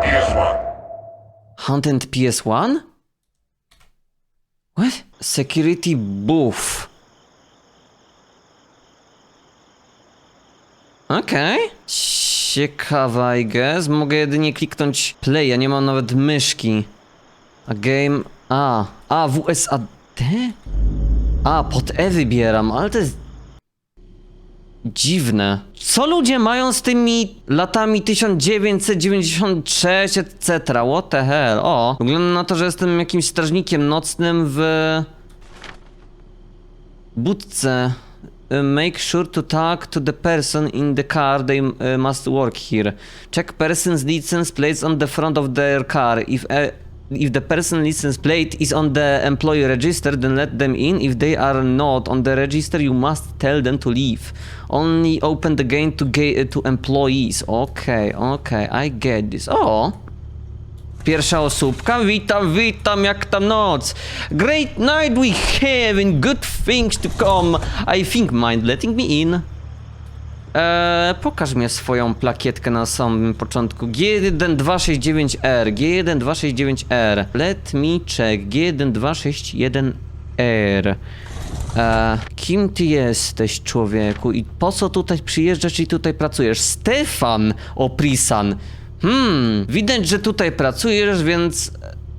PS1. Hunt and PS1? What? Security booth. Okej. Ciekawa, I guess. Mogę jedynie kliknąć play, ja nie mam nawet myszki. A game... A, a, WSAD? A, pod E wybieram, ale to jest... Dziwne. Co ludzie mają z tymi latami 1996, etc. What the hell? O, wygląda na to, że jestem jakimś strażnikiem nocnym w budce. Uh, Make sure to talk to the person in the car. They uh, must work here. Check person's license plates on the front of their car. If uh, if the person license plate is on the employee register, then let them in. If they are not on the register, you must tell them to leave. Only open the gate to ga- to employees. Okay, okay, I get this. O! Pierwsza osóbka, witam, witam, jak tam noc. Great night we have and good things to come. I think mind letting me in. Eee, pokaż mi swoją plakietkę na samym początku. G1269R, G1269R. Let me check. G1261R. Eee, kim ty jesteś, człowieku? I po co tutaj przyjeżdżasz i tutaj pracujesz? Stefan Oprisan. Hmm, widać, że tutaj pracujesz, więc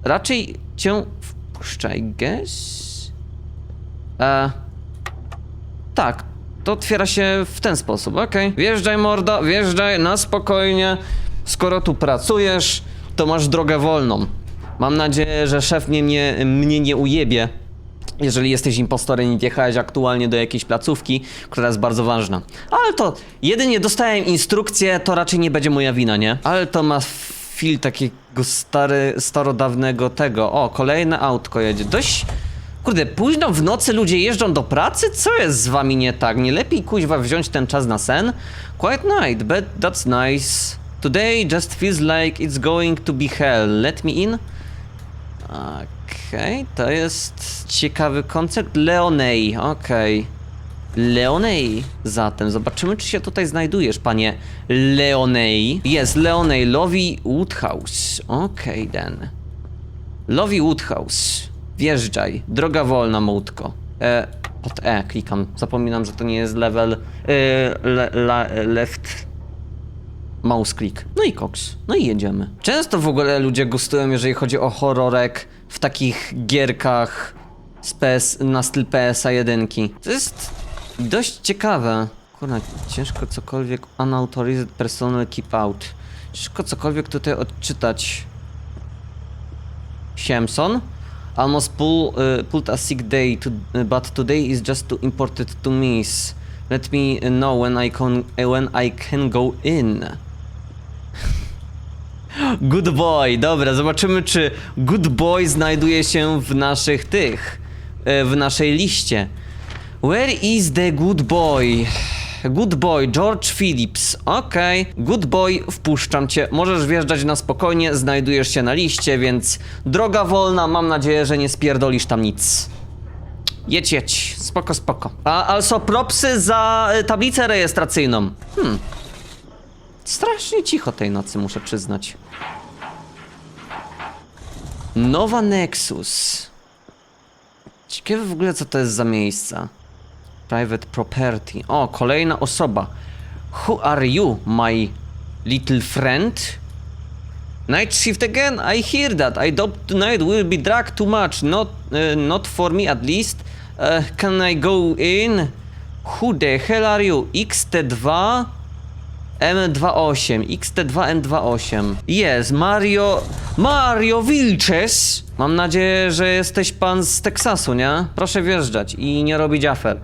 raczej cię wpuszczę, I guess? Eee, tak, to otwiera się w ten sposób, okej. Wjeżdżaj mordo, wjeżdżaj na spokojnie. Skoro tu pracujesz, to masz drogę wolną. Mam nadzieję, że szef mnie, mnie, mnie nie ujebie. Jeżeli jesteś impostorem i wjechałeś aktualnie do jakiejś placówki, która jest bardzo ważna. Ale to jedynie dostałem instrukcję, to raczej nie będzie moja wina, nie? Ale to ma feel takiego stary, starodawnego tego. O, kolejne autko jedzie. Dość Kurde, późno w nocy ludzie jeżdżą do pracy? Co jest z wami nie tak? Nie lepiej kuźwa wziąć ten czas na sen? Quiet night, but that's nice. Today just feels like it's going to be hell. Let me in? Okej, to jest ciekawy koncept. Leonej, okej. Leonej zatem. Zobaczymy, czy się tutaj znajdujesz, panie Leonej. Jest Leonej, Lovi Woodhouse. Okej, then. Lovi Woodhouse. Wjeżdżaj. Droga wolna, młódko. E, pod E klikam. Zapominam, że to nie jest level e, le, la, left mouse click. No i koks. No i jedziemy. Często w ogóle ludzie gustują, jeżeli chodzi o horrorek w takich gierkach z PS, na styl PSA 1. To jest dość ciekawe. Kurna, ciężko cokolwiek unauthorized personal keep out. Ciężko cokolwiek tutaj odczytać. Siemson. Almost pull, uh, pulled a sick day, to, uh, but today is just too important to miss. Let me know when I can, when I can go in. Good boy, dobra, zobaczymy czy Good boy znajduje się w naszych tych, e, w naszej liście. Where is the good boy? Good boy, George Phillips. Okej, good boy, wpuszczam cię. Możesz wjeżdżać na spokojnie, znajdujesz się na liście, więc droga wolna, mam nadzieję, że nie spierdolisz tam nic. Jedź, jedź, spoko, spoko. A also propsy za y, tablicę rejestracyjną. Hmm. Strasznie cicho tej nocy, muszę przyznać. Nowa Nexus. Ciekawe w ogóle, co to jest za miejsca. Private property. O, kolejna osoba. Who are you, my little friend? Night shift again? I hear that. I doubt tonight will be drag too much. Not, uh, not for me at least. Uh, can I go in? Who the hell are you? XT2? M28, XT2 M28. Jest, Mario. Mario Wilches! Mam nadzieję, że jesteś pan z Teksasu, nie? Proszę wjeżdżać i nie robić afer,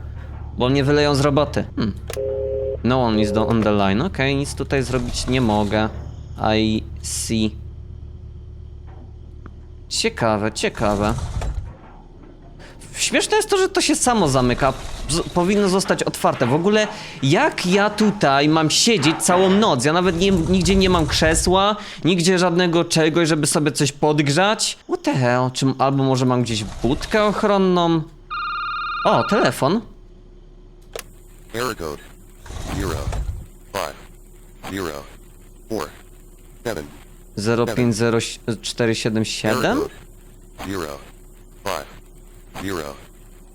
bo mnie wyleją z roboty. Hmm. No one is on the line. Okej, nic tutaj zrobić nie mogę. I see. Ciekawe, ciekawe. Śmieszne jest to, że to się samo zamyka. Z powinno zostać otwarte. W ogóle, jak ja tutaj mam siedzieć całą noc? Ja nawet nie, nigdzie nie mam krzesła, nigdzie żadnego czegoś, żeby sobie coś podgrzać. What the hell? Czy, albo może mam gdzieś budkę ochronną? O, telefon. Error code zero five zero four seven 05047? Error code. Zero, five, zero,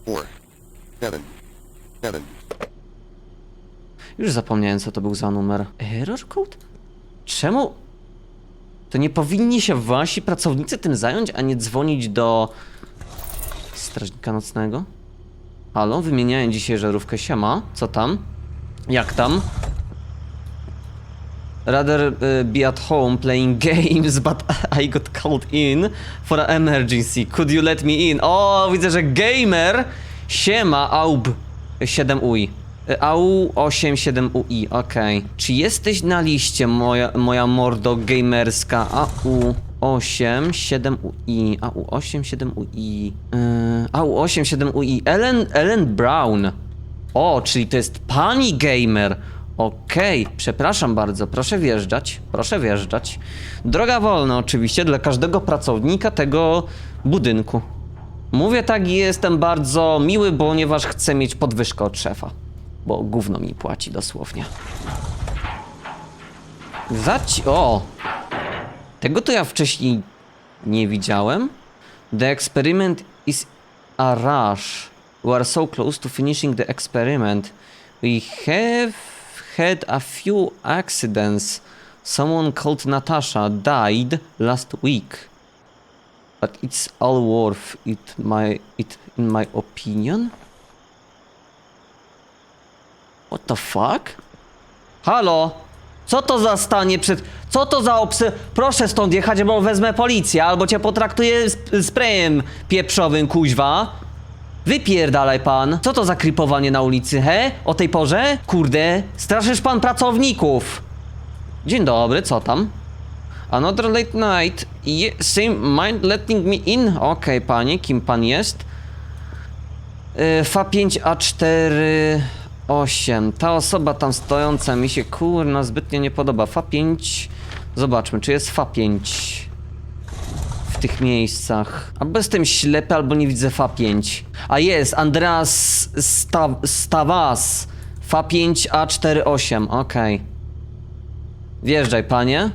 four, seven, seven. Już zapomniałem, co to był za numer. Error code? Czemu? To nie powinni się wasi pracownicy tym zająć, a nie dzwonić do strażnika nocnego? Halo, wymieniałem dzisiaj żarówkę siema. Co tam? Jak tam? Rather uh, be at home playing games, but I got called in for an emergency. Could you let me in? O, widzę, że gamer siema aub 7UI. Y, AU87UI, okej. Czy jesteś na liście, moja, moja mordo gamerska AU87UI? AU87UI. Yy, AU87UI. Ellen, Ellen Brown. O, czyli to jest pani gamer. Okej, przepraszam bardzo, proszę wjeżdżać, proszę wjeżdżać. Droga wolna oczywiście dla każdego pracownika tego budynku. Mówię tak i jestem bardzo miły, ponieważ chcę mieć podwyżkę od szefa. Bo gówno mi płaci dosłownie. Zaci... O! Tego to ja wcześniej nie widziałem. The experiment is a rush. We are so close to finishing the experiment. We have had a few accidents. Someone called Natasha died last week. But it's all worth it, my it in my opinion. What the fuck? Halo? Co to za stanie przed... Co to za obs... Proszę stąd jechać, bo wezmę policję, albo cię potraktuję sp sprayem pieprzowym, kuźwa. Wypierdalaj pan. Co to za krypowanie na ulicy, he? O tej porze? Kurde, straszysz pan pracowników. Dzień dobry, co tam? Another late night. Ye same mind letting me in? Okej, okay, panie, kim pan jest? E, Fa5A4... 8. Ta osoba tam stojąca mi się kurna zbytnio nie podoba. Fa 5. Zobaczmy, czy jest Fa 5 w tych miejscach. Albo jestem ślepy, albo nie widzę Fa 5. A jest, Andreas Stav Stavas. Fa 5 A48, okej. Okay. Wjeżdżaj, panie.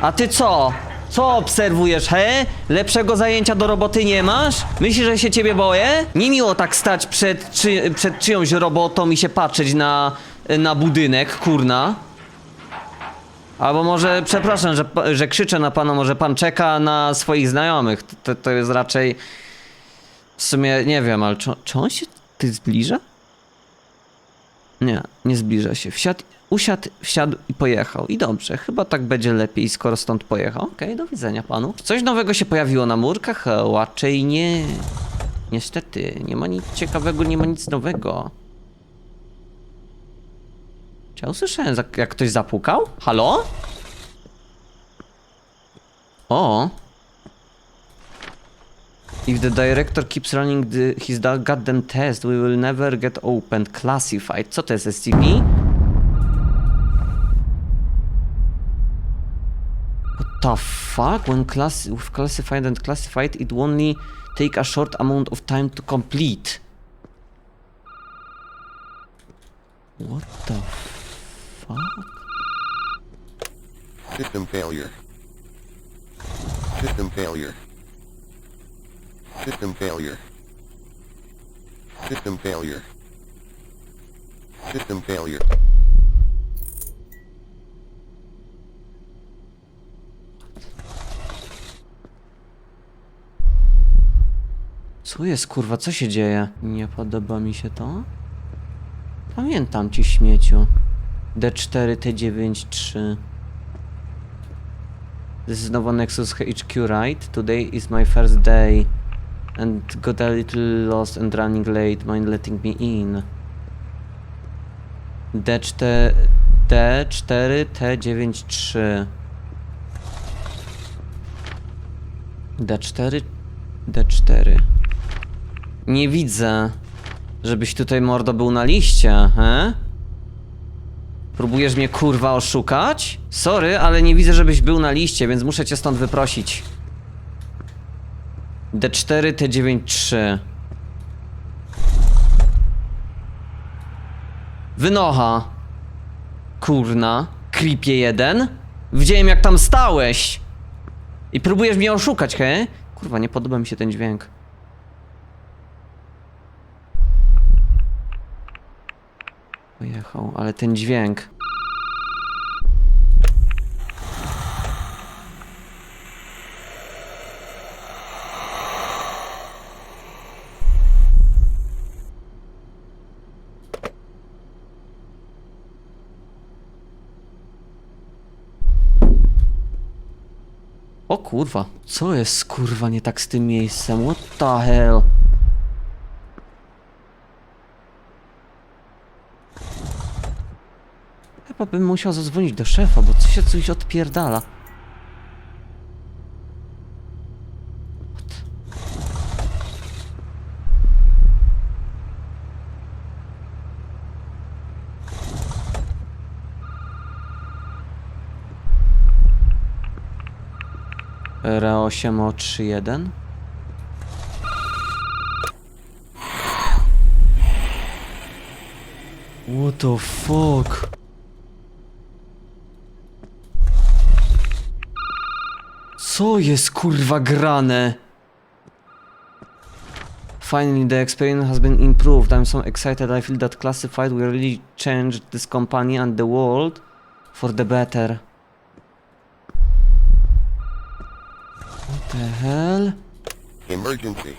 A ty co? Co obserwujesz, he? Lepszego zajęcia do roboty nie masz? Myślisz, że się ciebie boję? Niemiło tak stać przed, czy, przed czyjąś robotą i się patrzeć na, na budynek, kurna. Albo może, przepraszam, że, że krzyczę na pana, może pan czeka na swoich znajomych. To, to jest raczej... W sumie nie wiem, ale czy, czy on się ty zbliża? Nie, nie zbliża się. Wsiadł, usiadł, wsiadł i pojechał. I dobrze, chyba tak będzie lepiej, skoro stąd pojechał. Okej, do widzenia panu. Coś nowego się pojawiło na murkach? Raczej nie. Niestety, nie ma nic ciekawego, nie ma nic nowego. Czy ja usłyszałem, za- jak ktoś zapukał? Halo? O! If the director keeps running the, his goddamn test, we will never get opened. Classified. Co to jest SCP? What the fuck? When class with classified and classified, it only take a short amount of time to complete. What the fuck? System failure. System failure. System failure. System failure. System failure. Co jest kurwa, co się dzieje? Nie podoba mi się to? Pamiętam ci śmieciu. D4, T9, 3. This is Novo Nexus HQ, right? Today is my first day. And got a little lost and running late. Mind letting me in? D4, D4, T9, 3. D4, D4. Nie widzę, żebyś tutaj mordo był na liście, he? Próbujesz mnie kurwa oszukać? Sorry, ale nie widzę, żebyś był na liście, więc muszę cię stąd wyprosić. D4, T9, 3. Wynocha. Kurna. Creepie jeden. Widziałem jak tam stałeś. I próbujesz mnie oszukać, he? Kurwa, nie podoba mi się ten dźwięk. Pojechał, ale ten dźwięk. O kurwa, co jest kurwa nie tak z tym miejscem? What the hell? Chyba bym musiał zadzwonić do szefa, bo coś się coś odpierdala. RA831 What the fuck? Co jest kurwa grane? Finally the experience has been improved. I'm so excited. I feel that classified will really change this company and the world for the better. The hell? Emergency.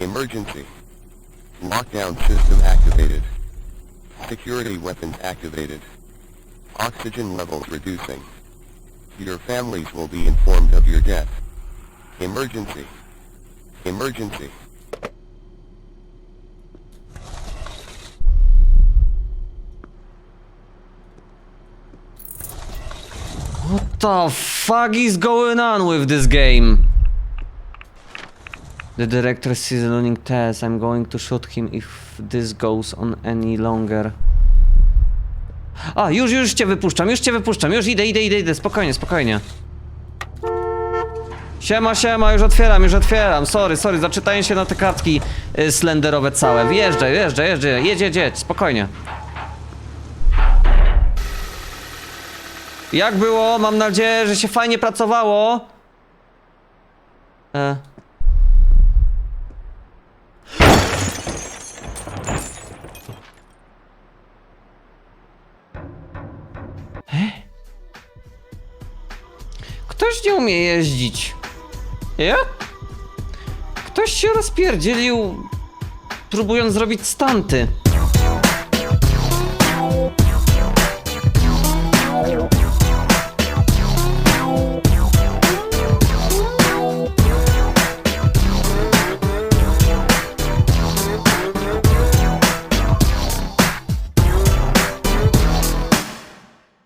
Emergency. Lockdown system activated. Security weapons activated. Oxygen levels reducing. Your families will be informed of your death. Emergency. Emergency. What the fuck is going on with this game? The director sees a learning test. I'm going to shoot him if this goes on any longer. A, już, już cię wypuszczam, już cię wypuszczam, już idę, idę, idę, idę, spokojnie, spokojnie. Siema, siema, już otwieram, już otwieram, sorry, sorry, zaczytaję się na te kartki y, slenderowe całe. Wjeżdżaj, wjeżdżaj, wjeżdżaj, jedź, jedź, jedź, spokojnie. Jak było? Mam nadzieję, że się fajnie pracowało. E. E? Ktoś nie umie jeździć. Ja? Ktoś się rozpierdzielił, próbując zrobić stanty.